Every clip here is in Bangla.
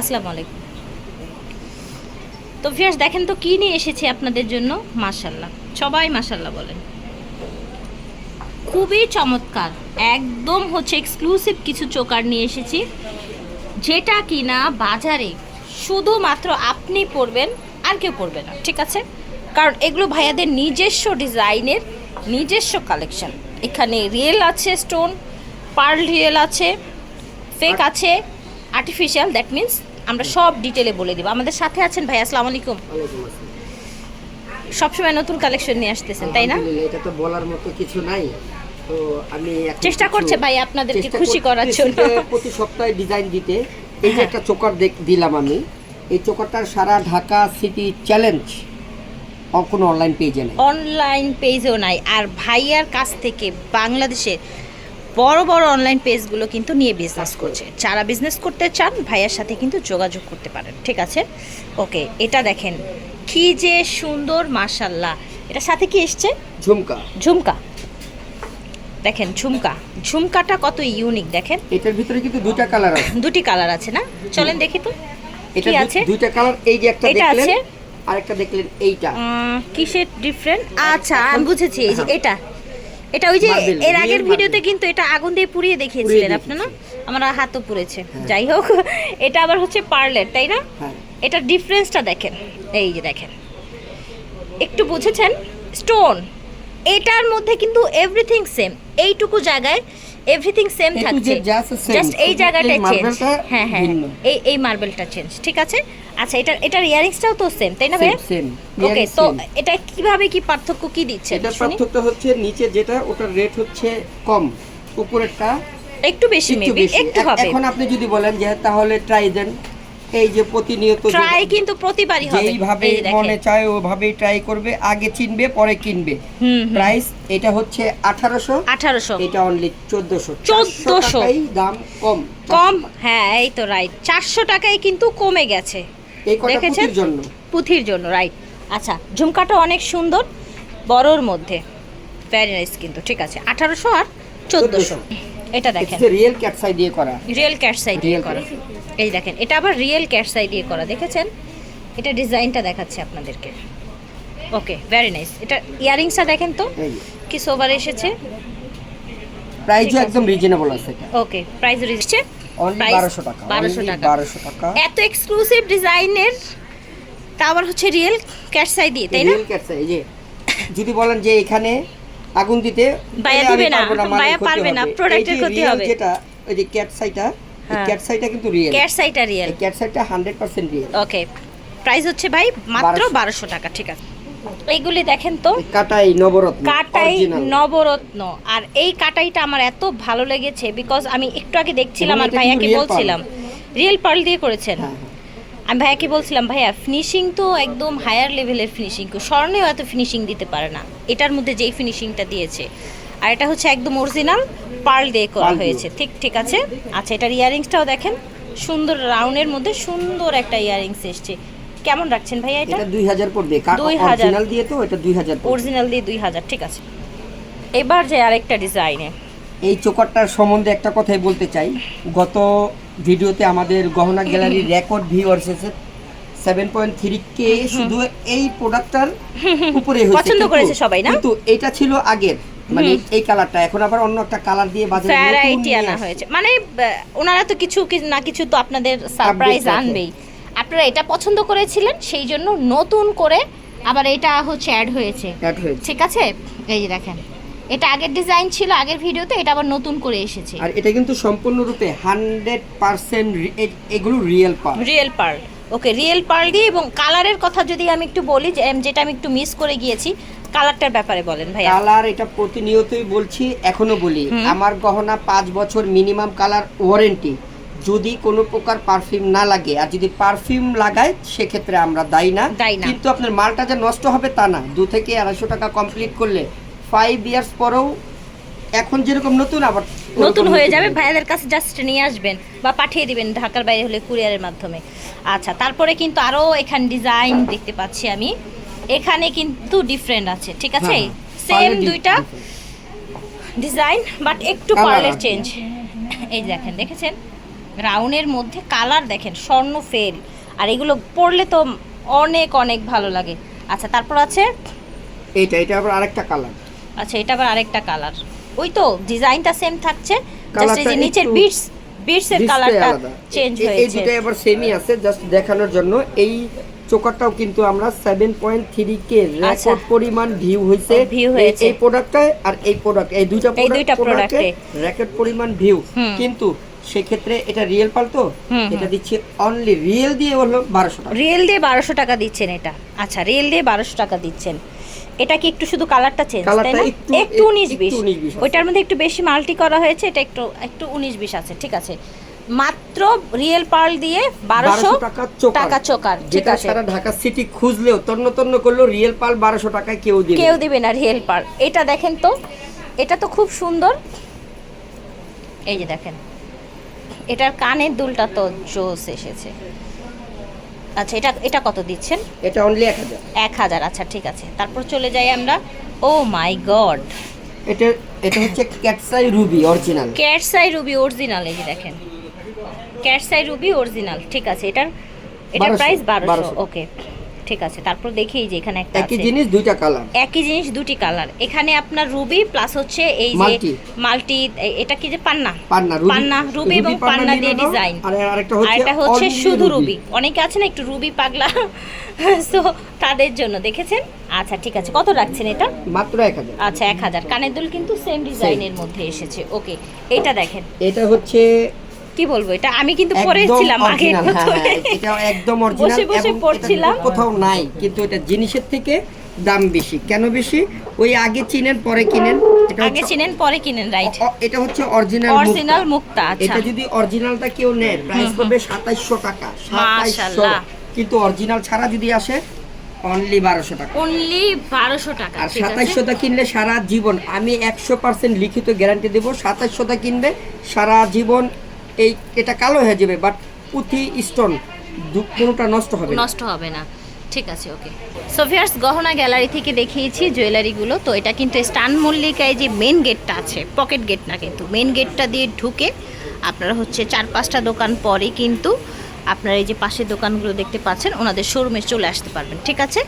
আসসালামু আলাইকুম। তো ফিয়াস দেখেন তো কি নিয়ে এসেছি আপনাদের জন্য? মাশাল্লাহ সবাই মাশাল্লাহ বলেন। খুবই চমৎকার। একদম হচ্ছে এক্সক্লুসিভ কিছু চোকার নিয়ে এসেছি। যেটা কিনা বাজারে শুধুমাত্র আপনি পরবেন আর কেউ পরবে না ঠিক আছে? কারণ এগুলো ভাইয়াদের নিজস্ব ডিজাইনের নিজস্ব কালেকশন এখানে রিয়েল আছে স্টোন পার্ল রিয়েল আছে ফেক আছে আর্টিফিশিয়াল দ্যাট মিন্স আমরা সব ডিটেলে বলে দিব। আমাদের সাথে আছেন ভাই আসসালামু আলাইকুম। সবসময় নতুন কালেকশন নিয়ে আসতেছেন তাই না? এটা তো বলার মতো কিছু নাই। তো আমি চেষ্টা করছে ভাই আপনাদেরকে খুশি করার জন্য। প্রতি সপ্তাহে ডিজাইন দিতে। এই যে। একটা চোকার দিলাম আমি। এই চোকারটার সারা ঢাকা সিটি চ্যালেঞ্জ কোনো অনলাইন পেজে নেই। অনলাইন পেজও নাই। আর ভাইয়ার কাছ থেকে বাংলাদেশের বড় বড় অনলাইন পেজগুলো কিন্তু নিয়ে বিজনেস করছে। যারা বিজনেস করতে চান ভাইয়ার সাথে কিন্তু যোগাযোগ করতে পারেন ঠিক আছে? ওকে এটা দেখেন কি যে সুন্দর মাশাল্লাহ এটা সাথে কি এসছে? ঝুমকা। ঝুমকা। দেখেন ঝুমকা। ঝুমকাটা কত ইউনিক দেখেন। এটার ভিতরে কিন্তু দুইটা কালার আছে। দুটি কালার আছে না? চলেন দেখি তো এটা কি আছে? দুইটা কালার এই যে একটা এটা দেখলেন আছে। আরেকটা দেখলেন এইটা। কিসের ডিফারেন্ট আচ্ছা আমি বুঝেছি এই যে হ্যাঁ। এটা। এটা ওই যে এর আগের ভিডিওতে কিন্তু এটা আগুন দিয়ে পুড়িয়ে দেখিয়েছিলেন আপনারা? আপনি না দেখিয়েছি। আমার হাতও পুড়েছে। যাই হোক এটা আবার হচ্ছে পার্লেট তাই না? হ্যাঁ। এটা ডিফারেন্সটা দেখেন। এই যে দেখেন। একটু বুঝেছেন? স্টোন। এটার মধ্যে কিন্তু এভরিথিং সেম। এইটুকু জায়গায় এভরিথিং সেম থাকছে। জাস্ট এই জায়গাটা চেঞ্জ হ্যাঁ হ্যাঁ এই এই মার্বেলটা চেঞ্জ ঠিক আছে? আচ্ছা এটা এটার ইয়ারিংসটাও তো সেম তাই না ভাই? সেম ওকে তো এটা কীভাবে কি পার্থক্য কি দিচ্ছে? এটা পার্থক্য হচ্ছে নিচে যেটা ওটার রেট হচ্ছে কম। উপরেরটা একটু বেশি মেবি একটু হবে। এখন আপনি যদি বলেন যে তাহলে ট্রাই দেন এই যে প্রতিনিয়ত ট্রাই কিন্তু প্রতিবারই হবে। যেইভাবে এই দেখেন। মনে চায় ওভাবেই ট্রাই করবে আগে চিনবে পরে কিনবে। প্রাইস এটা হচ্ছে আঠারোশো 1800 এটা অনলি চোদ্দশো। 1400 টাকাই দাম কম। কম? হ্যাঁ এই তো রাইট চারশো টাকায় কিন্তু কমে গেছে। এই কটা? পুঁতির জন্য? পুঁথির জন্য রাইট আচ্ছা ঝুমকাটা অনেক সুন্দর বড়র মধ্যে। ভ্যারি নাইস কিন্তু ঠিক আছে। আঠারোশো আর চোদ্দোশো। এটা দেখেন। রিয়েল ক্যাটসাই দিয়ে করা। রিয়েল ক্যাটসাই দিয়ে করা। এই দেখেন এটা আবার রিয়েল ক্যাটসাই দিয়ে করা দেখেছেন? এটা ডিজাইনটা দেখাচ্ছে আপনাদেরকে। ওকে ভ্যারি নাইস এটা ইয়ারিংসটা দেখেন তো? কি সোবার এসেছে? প্রাইসও একদম রিজনেবল আছে এটা। ওকে প্রাইস বারোশো টাকা 1200 টাকা। 1200 টাকা। এত এক্সক্লুসিভ ডিজাইনের তা আবার হচ্ছে রিয়েল ক্যাটসাই দিয়ে তাই না? রিয়েল ক্যাটসাই এই যে যদি বলেন যে এখানে আগুন দিতে বায়া দিবে না, বায়া পারবে না, যে ক্ষতি হবে। যেটা ওই যে ক্যাটসাইটা হ্যাঁ। ক্যাটসাইটা কিন্তু রিয়েল ক্যাটসাইটা রিয়েল এই ক্যাটসাইটা hundred percent real okay price হচ্ছে ভাই মাত্র 1200 বারোশো টাকা ঠিক আছে। এইগুলি দেখেন তো। কাটাই নবরত্ন কাটাই নবরত্ন। আর এই কাটাইটা আমার এত ভালো লেগেছে বিকজ আমি একটু আগে দেখছিলাম আর ভাইয়াকে বলছিলাম। রিয়েল পার্ল দিয়ে করেছেন। হ্যাঁ, হ্যাঁ। আমি ভাইয়াকে বলছিলাম ভাইয়া ফিনিশিং তো একদম হায়ার লেভেলের ফিনিশিং স্বর্ণেও এত ফিনিশিং দিতে পারে না। এটার মধ্যে যেই ফিনিশিংটা দিয়েছে। আর এটা হচ্ছে একদম অরিজিনাল পার্ল দিয়ে করা হয়েছে। ঠিক ঠিক আছে? আচ্ছা এটার ইয়ারিংসটাও দেখেন। সুন্দর রাউন্ডের মধ্যে সুন্দর একটা ইয়ারিংস এসছে। কেমন রাখছেন ভাইয়া এটা? এটা দুই হাজার পড়বে 2000 অরিজিনাল দিয়ে তো এটা দুই হাজার অরিজিনাল দিয়ে দুই হাজার ঠিক আছে। এবার যে আরেকটা ডিজাইনে এই চোকারটার সম্বন্ধে একটা কথাই বলতে চাই। গত ভিডিওতে আমাদের গহনা গ্যালারির রেকর্ড ভিউয়ার্স এসেছে সেভেন পয়েন্ট থ্রি কে শুধু এই প্রোডাক্টটার উপরে পছন্দ করেছে সবাই, না? কিন্তু এটা ছিল আগের মানে এই কালারটা এখন আবার অন্য একটা কালার দিয়ে বাজারে ভ্যারাইটি আনা হয়েছে। মানে ওনারা তো কিছু না কিছু তো আপনাদের সারপ্রাইজ আনবেই। আপনারা এটা পছন্দ করেছিলেন সেই জন্য নতুন করে আবার এটা হচ্ছে অ্যাড হয়েছে। ঠিক আছে? এই দেখেন। এটা আগের ডিজাইন ছিল আগের ভিডিওতে এটা আবার নতুন করে এসেছে। আর এটা কিন্তু সম্পূর্ণরূপে হান্ড্রেড পার্সেন্ট এগুলো রিয়েল পার real pearl okay real pearl দিয়ে এবং কালারের কথা যদি আমি একটু বলি যে এম, যেটা আমি একটু মিস করে গিয়েছি কালারটার ব্যাপারে বলেন ভাই কালার এটা প্রতিনিয়তই বলছি এখনও বলি। আমার গহনা পাঁচ বছর মিনিমাম কালার ওয়ারেন্টি যদি কোনো প্রকার পারফিউম না লাগে আর যদি পারফিউম লাগায় সেক্ষেত্রে আমরা দায়ী না। দায়ী না। কিন্তু আপনার মালটা যে নষ্ট হবে তা না। দু থেকে আড়াইশো টাকা কমপ্লিট করলে ফাইভ ইয়ার্স পরেও এখন যেরকম নতুন আবার নতুন হয়ে যাবে। ভাইয়াদের কাছে জাস্ট নিয়ে আসবেন বা পাঠিয়ে দিবেন ঢাকার বাইরে হলে কুরিয়ারের মাধ্যমে। আচ্ছা তারপরে কিন্তু আরও এখান ডিজাইন দেখতে পাচ্ছি আমি। এখানে কিন্তু ডিফারেন্ট আছে ঠিক আছে? হ্যাঁ, সেম দুইটা ডিজাইন বাট একটু পার্লের চেঞ্জ এই দেখেন দেখেছেন? রাউনের মধ্যে কালার দেখেন স্বর্ণ ফেল আর এগুলো পরলে তো অনেক অনেক ভালো লাগে। আচ্ছা তারপর আছে? এইটা এটা আবার আরেকটা কালার আচ্ছা এটা আবার আরেকটা কালার ওই তো ডিজাইনটা সেম থাকছে জাস্ট এই যে নিচের একটু বিটস বিটসের কালারটা চেঞ্জ হয়েছে এই দুটাই আবার সেমই আছে জাস্ট দেখানোর জন্য। এই চোকারটাও কিন্তু আমরা seven point three K record পরিমাণ ভিউ আচ্ছা। হয়েছে। এই প্রোডাক্টটায় আর এই প্রোডাক্ট এই দুইটা প্রোডাক্টে রেকর্ড পরিমাণ ভিউ। কিন্তু সেক্ষেত্রে এটা রিয়েল পাল তো? এটা দিচ্ছে অনলি রিয়েল দিয়ে হলো বারোশো টাকা। রিয়েল দিয়ে বারোশো টাকা দিচ্ছেন এটা। আচ্ছা রিয়েল দিয়ে বারোশো টাকা দিচ্ছেন। এটা কি একটু শুধু কালারটা চেঞ্জ তাই না? একটু- একটু উনিশ বিশ। 19 বিশ আছে। ওইটার মধ্যে একটু বেশি মাল্টি করা হয়েছে এটা একটু একটু উনিশ বিশ আছে ঠিক আছে। মাত্র রিয়েল পার্ল দিয়ে বারোশো টাকা চোকার। ঠিক আছে। সারা ঢাকা সিটি খুঁজলেও তন্ন তন্ন করলেও রিয়েল পার্ল বারোশো টাকায় কেউ দিবে কেউ। দিবে না রিয়েল পার্ল এটা দেখেন তো এটা তো খুব সুন্দর। এই যে দেখেন এটার কানের দুলটা তো জোস এসেছে। আচ্ছা এটা এটা কত দিচ্ছেন? এটা অনলি এক হাজার। এক হাজার আচ্ছা ঠিক আছে। তারপর চলে যাই আমরা। Oh my god. এটা এটা হচ্ছে cat's eye ruby original. Cat's eye ruby original এই যে দেখেন। ক্যাটসাই রুবি অরিজিনাল ঠিক আছে। এটার এটার প্রাইস বারোশো 1200 ওকে ঠিক আছে তারপর দেখি যে এখানে একটা একই জিনিস দুইটা কালার একই জিনিস দুটি কালার এখানে আপনার রুবি প্লাস হচ্ছে এই যে মাল্টি। এটা কি যে পান্না? পান্না রুবি পান্না রুবি এবং পান্না দিয়ে ডিজাইন আর আরেকটা হচ্ছে এটা হচ্ছে শুধু রুবি অনেকে আছে না একটু রুবি পাগলা। সো তাদের জন্য দেখেছেন? আচ্ছা ঠিক আছে কত রাখছেন এটা? মাত্র এক হাজার। আচ্ছা এক হাজার। কানের দুল কিন্তু সেম ডিজাইনের মধ্যে এসেছে। ওকে এটা দেখেন। এটা হচ্ছে কি বলব এটা আমি কিন্তু পরেছিলাম আগে হ্যাঁ, হ্যাঁ, এটা একদম অরিজিনাল বসে বসে পড়ছিলাম। কোথাও নাই কিন্তু এটা জিনিসের থেকে দাম বেশি। কেন বেশি? ওই আগে চিনেন পরে কিনেন এটা আগে চিনেন পরে কিনেন রাইট এটা হচ্ছে অরিজিনাল অরিজিনাল মুক্তা আচ্ছা। এটা যদি অরিজিনালটা কেউ নেয় প্রাইস পড়বে সাতাইশশো টাকা সাতাইশশো। মাশাআল্লাহ। কিন্তু অরিজিনাল ছাড়া যদি আসে অনলি বারোশো টাকা। অনলি বারোশো টাকা আর ঠিক আছে? সাতাইশশোটা কিনলে সারা জীবন আমি একশো পার্সেন্ট লিখিত গ্যারান্টি দেবো সাতাইশশোটা কিনবে সারা জীবন এই, এটা কালো হয়ে যাবে বাট পুঁথি স্টোন কোনোটা নষ্ট হবে নষ্ট হবে না। ঠিক আছে ওকে সোফিয়ার্স গহনা গ্যালারি থেকে দেখিয়েছি জুয়েলারিগুলো, তো এটা কিন্তু স্টান মল্লিকায় যে মেন গেটটা আছে পকেট গেট না কিন্তু মেন গেটটা দিয়ে ঢুকে আপনারা হচ্ছে চার পাঁচটা দোকান পরে কিন্তু আপনারা এই যে পাশের দোকানগুলো দেখতে পাচ্ছেন, ওনাদের শোরুমে চলে আসতে পারবেন, ঠিক আছে?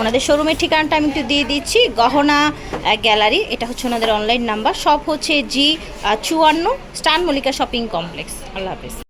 ওনাদের শোরুমের ঠিকানাটা আমি একটু দিয়ে দিচ্ছি, গহনা গ্যালারি এটা হচ্ছে ওনাদের অনলাইন নাম্বার সব হচ্ছে জি চুয়ান্ন, স্টান মল্লিকা শপিং কমপ্লেক্স আল্লাহ হাফেজ।